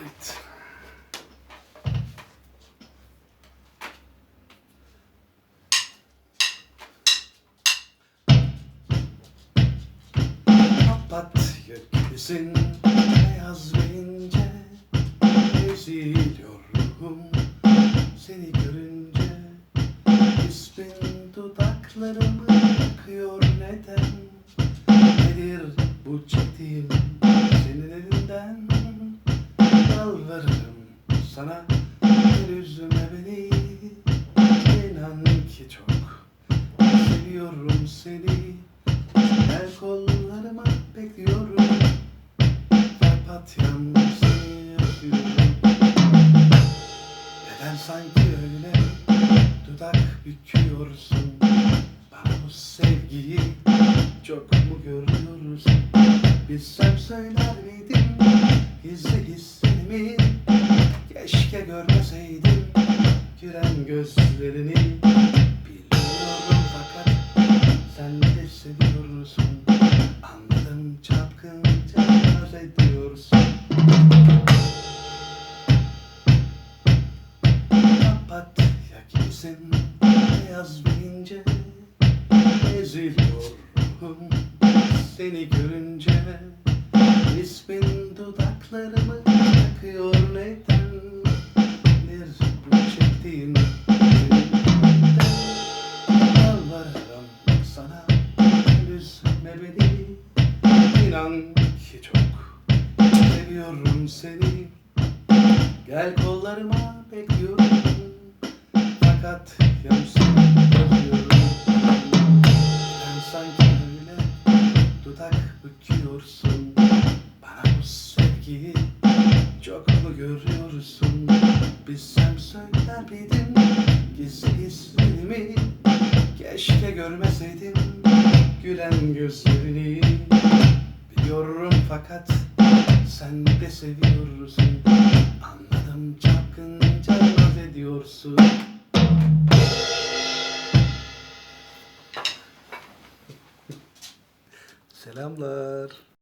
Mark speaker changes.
Speaker 1: Ait. Papatya gibisin beyaz ve ince seni görünce İsmin dudaklarımı yakıyor neden Nedir bu çektiğim sana. Bir üzme beni. İnan ki çok seviyorum seni. Gel kollarıma bekliyorum. Papatyam seni öpüyorum Neden sanki öyle dudak büküyorsun? Bana bu sevgiyi çok mu görüyorsun Bilsem söyler miydim gülen gözlerini Biliyorum fakat sen de seviyorsun. Anladım çapkınca naz ediyorsun. Papatya gibisin beyaz ve ince Eziliyorum. Seni görünce İsmin dudaklarımı yakıyor. Neden İnan ki çok seviyorum seni. Gel kollarıma bekliyorum Fakat yansın özlüyorum Ben sanki öyle dudak büküyorsun. Bana bu sevgiyi çok mu görüyorsun? Bilsem söyler miydim gizli hislerimi Keşke görmeseydim gülen gözlerini Biliyorum fakat sen de seviyorsun Anladım çapkınca naz ediyorsun Selamlar.